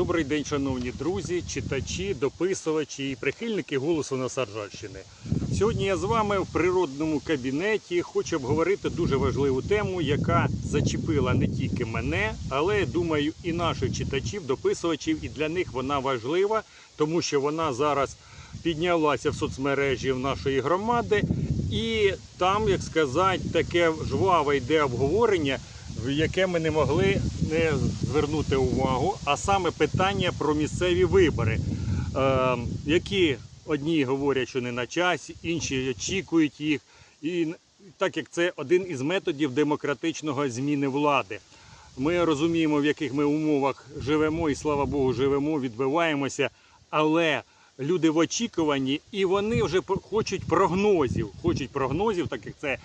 Добрий день, шановні друзі, читачі, дописувачі і прихильники голосу Насаржальщини. Сьогодні я з вами в природному кабінеті хочу обговорити дуже важливу тему, яка зачепила не тільки мене, але думаю, і наших читачів, дописувачів, і для них вона важлива, тому що вона зараз піднялася в соцмережі в нашої громади, і там, як сказати, таке жваве йде обговорення в яке ми не могли не звернути увагу, а саме питання про місцеві вибори, е, які одні говорять, що не на часі, інші очікують їх. І так як це один із методів демократичного зміни влади. Ми розуміємо, в яких ми умовах живемо, і слава Богу, живемо, відбиваємося, але люди в очікуванні, і вони вже хочуть прогнозів. Хочуть прогнозів, так як це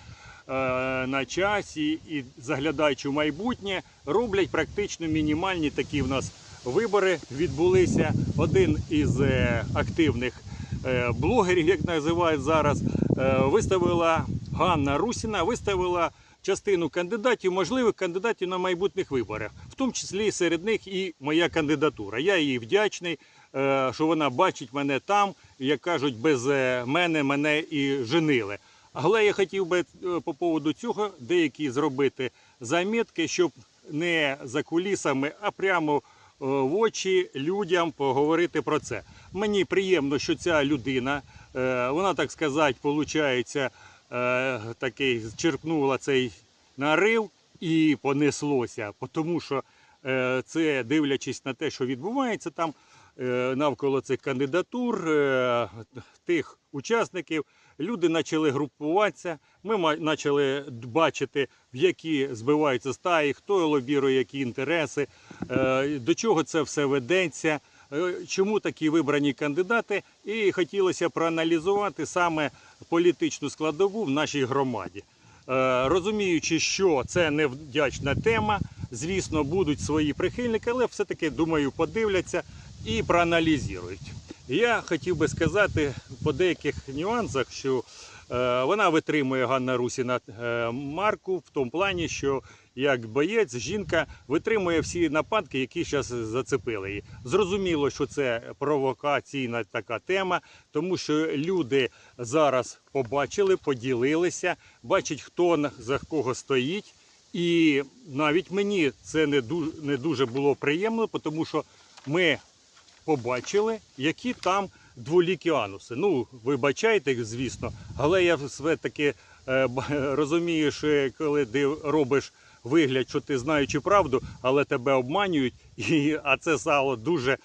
на часі і заглядаючи в майбутнє, роблять практично мінімальні такі в нас вибори. Відбулися один із е, активних е, блогерів, як називають зараз, е, виставила Ганна Русіна, виставила частину кандидатів, можливих кандидатів на майбутніх виборах, в тому числі серед них і моя кандидатура. Я їй вдячний, е, що вона бачить мене там, як кажуть, без е, мене мене і женили. Але я хотів би е, по поводу цього деякі зробити замітки, щоб не за кулісами, а прямо е, в очі людям поговорити про це. Мені приємно, що ця людина, е, вона так сказати, виходить, такий черпнула цей нарив і понеслося, тому що це дивлячись на те, що відбувається там навколо цих кандидатур, е, тих учасників, люди почали групуватися. Ми почали бачити, в які збиваються стаї, хто лобірує які інтереси, е, до чого це все ведеться. е, Чому такі вибрані кандидати? І хотілося проаналізувати саме політичну складову в нашій громаді. Е, Розуміючи, що це невдячна тема, звісно, будуть свої прихильники, але все-таки, думаю, подивляться і проаналізують. Я хотів би сказати по деяких нюансах, що е, вона витримує Ганна Русіна е, марку в тому плані, що як боєць, жінка витримує всі нападки, які зараз зацепили її. Зрозуміло, що це провокаційна така тема, тому що люди зараз побачили, поділилися, бачать, хто за кого стоїть. І навіть мені це не дуже було приємно, тому що ми побачили, які там дволікі ануси. Ну, вибачайте, звісно, але я все-таки е, розумію, що коли ти робиш вигляд, що ти знаючи правду, але тебе обманюють, і, а це стало дуже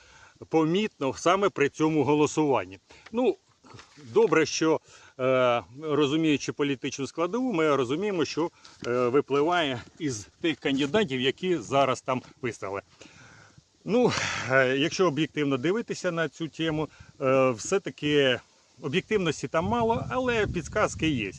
помітно саме при цьому голосуванні. Ну, добре, що е, розуміючи політичну складову, ми розуміємо, що е, випливає із тих кандидатів, які зараз там виставили. Ну, е, якщо об'єктивно дивитися на цю тему, е, все-таки об'єктивності там мало, але підсказки є.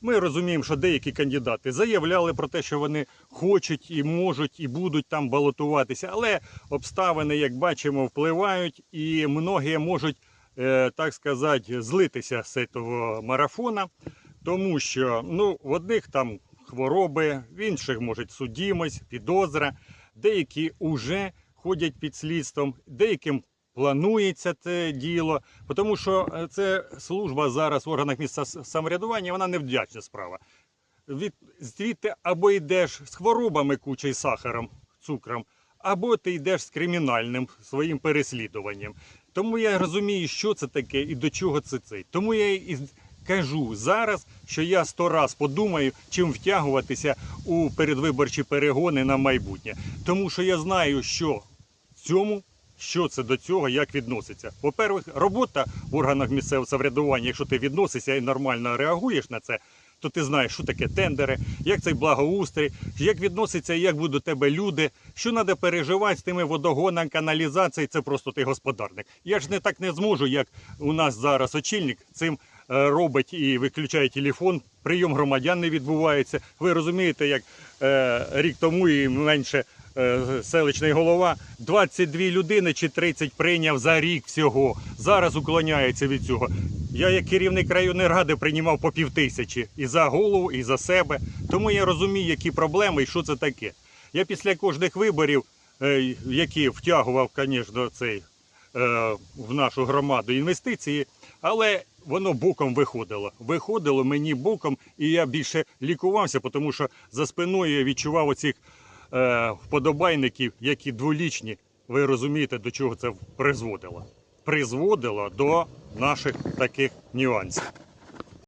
Ми розуміємо, що деякі кандидати заявляли про те, що вони хочуть і можуть, і будуть там балотуватися, але обставини, як бачимо, впливають, і многі можуть, е, так сказати, злитися з цього марафона, тому що ну, в одних там хвороби, в інших може судімость, підозра, деякі вже ходять під слідством, деяким планується це діло, тому що е, це служба зараз в органах місцевого самоврядування, вона невдячна справа. Від звідти або йдеш з хворобами кучей сахаром, цукром, або ти йдеш з кримінальним своїм переслідуванням. Тому я розумію, що це таке і до чого це цей. Тому я і кажу зараз, що я сто раз подумаю, чим втягуватися у передвиборчі перегони на майбутнє. Тому що я знаю, що цьому. Що це до цього, як відноситься? По-перше, робота в органах місцевого самоврядування, якщо ти відносишся і нормально реагуєш на це, то ти знаєш, що таке тендери, як цей благоустрій, як відноситься, як будуть до тебе люди, що треба переживати з тими водогонами, каналізацією, це просто ти господарник. Я ж не так не зможу, як у нас зараз очільник цим е, робить і виключає телефон, прийом громадян не відбувається. Ви розумієте, як е, рік тому і менше Е, селищний голова 22 людини чи 30 прийняв за рік всього. Зараз уклоняється від цього. Я, як керівник районної ради, приймав по півтисячі і за голову, і за себе. Тому я розумію, які проблеми і що це таке. Я після кожних виборів, е, які втягував, звісно, цей е, в нашу громаду інвестиції, але воно боком виходило. Виходило мені боком, і я більше лікувався, тому що за спиною я відчував оцих Е, вподобайників, які дволічні. Ви розумієте, до чого це призводило? Призводило до наших таких нюансів.